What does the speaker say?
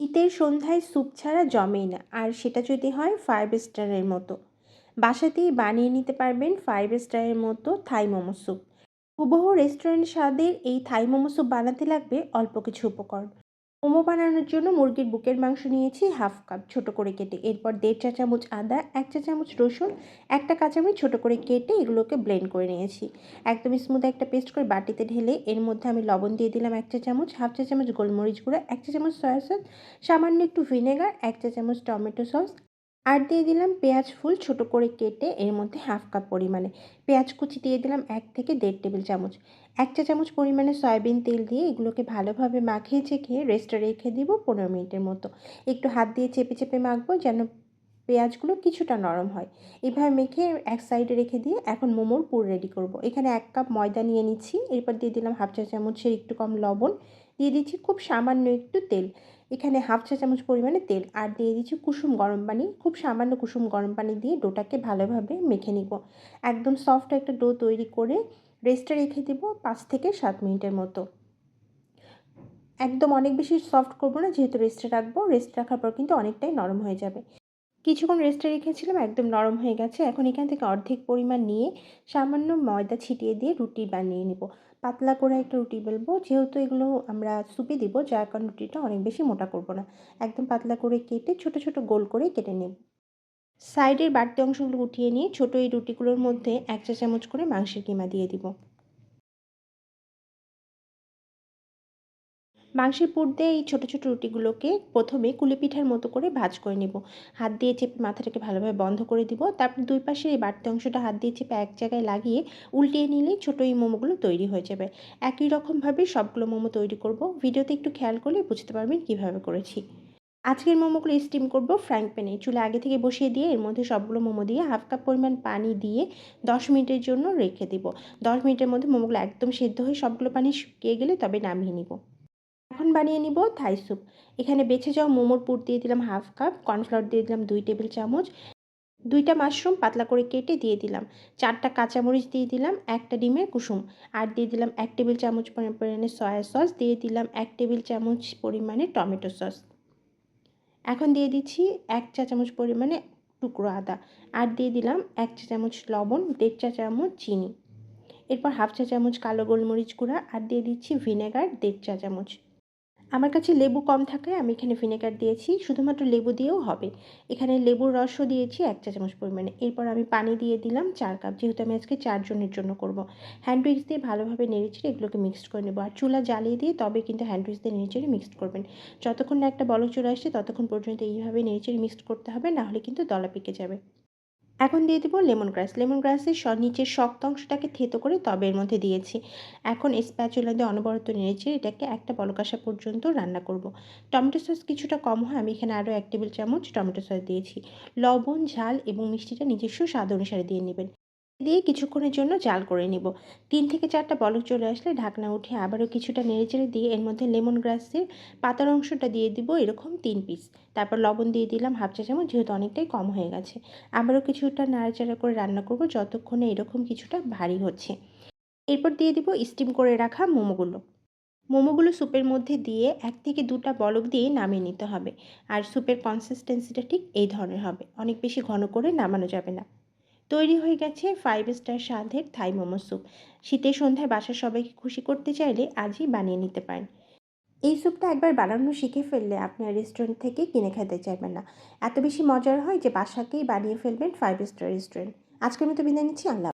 শীতের সন্ধ্যায় স্যুপ ছাড়া জমেই না, আর সেটা যদি হয় ফাইভ স্টারের মতো। বাসাতেই বানিয়ে নিতে পারবেন ফাইভ স্টারের মতো থাই মোমো স্যুপ। হুবহু রেস্টুরেন্ট স্বাদের এই থাই মোমো স্যুপ বানাতে লাগবে অল্প কিছু উপকরণ। মোমো বানানোর জন্য মুরগির বুকের মাংস নিয়েছি, হাফ কাপ ছোট করে কেটে, এরপর দেড় চা চামচ আদা, এক চা চামচ রসুন, একটা কাঁচামরিচ ছোট করে কেটে এগুলোকে ব্লেন্ড করে নিয়েছি। একদম স্মুথ একটা পেস্ট করে বাটিতে ঢেলে, এর মধ্যে আমি লবণ দিয়ে দিলাম এক চা চামচ, হাফ চা চামচ গোলমরিচ গুঁড়া, এক চা চামচ সয়া সস সামান্য একটু ভিনেগার এক চা চামচ টমেটো সস আর দিয়ে দিলাম পেঁয়াজ ফুল ছোট করে কেটে এর মধ্যে হাফ কাপ পরিমাণে। পেঁয়াজ কুচি দিয়ে দিলাম এক থেকে দেড় টেবিল চামচ। এক চা চামচ পরিমাণে সয়াবিন তেল দিয়ে এগুলোকে ভালোভাবে মাখিয়ে চেখে রেস্টে রেখে দিব পনেরো মিনিটের মতো। একটু হাত দিয়ে চেপে চেপে মাখবো যেন পেঁয়াজগুলো কিছুটা নরম হয়। এভাবে মেখে এক সাইডে রেখে দিয়ে এখন মোমোর পুর রেডি করব। এখানে এক কাপ ময়দা নিয়ে নিচ্ছি। এরপর দিয়ে দিলাম হাফ চা চামচের একটু কম লবণ। দিয়ে দিচ্ছি খুব সামান্য একটু তেল। এখানে হাফ চা চামচ পরিমাণে তেল আর দিয়ে দিচ্ছি কুসুম গরম পানি। খুব সামান্য কুসুম গরম পানি দিয়ে ডোটাকে ভালোভাবে মেখে নিব। একদম সফট একটা ডো তৈরি করে রেস্টে রেখে দেবো পাঁচ থেকে সাত মিনিটের মতো। একদম অনেক বেশি সফট করব না, যেহেতু রেস্টে রাখব, রেস্ট রাখার পর কিন্তু অনেকটাই নরম হয়ে যাবে। কিছুক্ষণ রেস্টে রেখেছিলাম, একদম নরম হয়ে গেছে। এখন এখান থেকে অর্ধেক পরিমাণ নিয়ে সামান্য ময়দা ছিটিয়ে দিয়ে রুটি বানিয়ে নিব। পাতলা করে একটা রুটি বেলবো। যেহেতু এগুলো আমরা সুপে দিব, যার কারণ রুটিটা অনেক বেশি মোটা করব না। একদম পাতলা করে কেটে ছোট ছোট গোল করে কেটে নেব। সাইডের বাড়তি অংশগুলো উঠিয়ে নিয়ে ছোটো এই রুটিগুলোর মধ্যে এক চা চামচ করে মাংসের কিমা দিয়ে দিব। মাংসের পুর দিয়ে এই ছোটো ছোটো রুটিগুলোকে প্রথমে কুলি পিঠার মতো করে ভাজ করে নেব। হাত দিয়ে চেপে মাথাটাকে ভালোভাবে বন্ধ করে দিব। তারপর দুই পাশে এই বাড়তি অংশটা হাত দিয়ে চেপে এক জায়গায় লাগিয়ে উল্টিয়ে নিলেই ছোটো এই মোমোগুলো তৈরি হয়ে যাবে। একই রকমভাবে সবগুলো মোমো তৈরি করব। ভিডিওতে একটু খেয়াল করলে বুঝতে পারবেন কীভাবে করেছি। আজকের মোমোগুলো স্টিম করব ফ্রাইং প্যানে চুলে আগে থেকে বসিয়ে দিয়ে এর মধ্যে সবগুলো মোমো দিয়ে হাফ কাপ পরিমাণ পানি দিয়ে দশ মিনিটের জন্য রেখে দিব। দশ মিনিটের মধ্যে মোমোগুলো একদম সেদ্ধ হয়ে সবগুলো পানি শুকিয়ে গেলে তবে নামিয়ে নিব। এখন বানিয়ে নিব থাই স্যুপ। এখানে বেছে যাওয়া মোমোর পুর দিয়ে দিলাম হাফ কাপ, কর্নফ্লাওয়ার দিয়ে দিলাম দুই টেবিল চামচ, দুইটা মাশরুম পাতলা করে কেটে দিয়ে দিলাম, চারটা কাঁচামরিচ দিয়ে দিলাম, একটা ডিমের কুসুম, আর দিয়ে দিলাম এক টেবিল চামচ পরিমাণে সয়া সস, দিয়ে দিলাম এক টেবিল চামচ পরিমাণে টমেটো সস। এখন দিয়ে দিচ্ছি এক চা চামচ পরিমাণে টুকরো আদা, আর দিয়ে দিলাম এক চা চামচ লবণ, দেড় চা চামচ চিনি। এরপর হাফ চা চামচ কালো গোলমরিচ গুঁড়া, আর দিয়ে দিচ্ছি ভিনেগার, দেড় চা চামচ। আমার কাছে লেবু কম থাকায় আমি এখানে ভিনেগার দিয়েছি, শুধুমাত্র লেবু দিয়েও হবে। এখানে লেবুর রসও দিয়েছি, এক চা চামচ পরিমাণে। এরপর আমি পানি দিয়ে দিলাম চার কাপ, যেহেতু আমি আজকে চারজনের জন্য করব। হ্যান্ড দিয়ে ভালোভাবে নেড়েচেড়ে এগুলোকে মিক্সড করে নেব। আর চুলা জ্বালিয়ে দিয়ে তবে কিন্তু হ্যান্ড দিয়ে নেড়েচেড়ে মিক্সড করবেন। যতক্ষণ না একটা বলক চলে আসছে, ততক্ষণ পর্যন্ত এইভাবে নেড়েচেড়ে মিক্সড করতে হবে নাহলে কিন্তু দলা পেকে যাবে। এখন দিয়ে দেবো লেমন গ্রাস। লেমন গ্রাসের স নিচের শক্ত অংশটাকে থেতো করে তবের মধ্যে দিয়েছি। এখন স্প্যাচুলা দিয়ে অনবরত নেড়েছি এটাকে একটা বলকাশা পর্যন্ত রান্না করব। টমেটো সস কিছুটা কম হয়, আমি এখানে আরও এক টেবিল চামচ টমেটো সস দিয়েছি। লবণ, ঝাল এবং মিষ্টিটা নিজস্ব স্বাদ অনুসারে দিয়ে নেবেন। দিয়ে কিছুক্ষণের জন্য জাল করে নিব। তিন থেকে চারটা বলক চলে আসলে ঢাকনা উঠে আবারও কিছুটা নেড়েচেড়ে দিয়ে এর মধ্যে লেমন গ্রাসের পাতার অংশটা দিয়ে দিব এরকম তিন পিস তারপর লবণ দিয়ে দিলাম হাফ চা চামচ, যেহেতু অনেকটাই কম হয়ে গেছে। আবারও কিছুটা নাড়াচাড়া করে রান্না করব যতক্ষণে এরকম কিছুটা ভারী হচ্ছে। এরপর দিয়ে দিব স্টিম করে রাখা মোমোগুলো। মোমোগুলো স্যুপের মধ্যে দিয়ে এক থেকে দুটা বলক দিয়ে নামিয়ে নিতে হবে। আর স্যুপের কনসিস্টেন্সিটা ঠিক এই ধরনের হবে। অনেক বেশি ঘন করে নামানো যাবে না। তৈরি হয়ে গেছে ফাইভ স্টার স্বাদের থাই মোমো স্যুপ শীতের সন্ধ্যায় বাসার সবাইকে খুশি করতে চাইলে আজই বানিয়ে নিতে পারেন। এই স্যুপটা একবার বানানো শিখে ফেললে আপনি আর রেস্টুরেন্ট থেকে কিনে খেতে চাইবেন না। এত বেশি মজার হয় যে বাসাকেই বানিয়ে ফেলবেন ফাইভ স্টার রেস্টুরেন্ট আজকের মতো বিদায় নিচ্ছি, আল্লাহ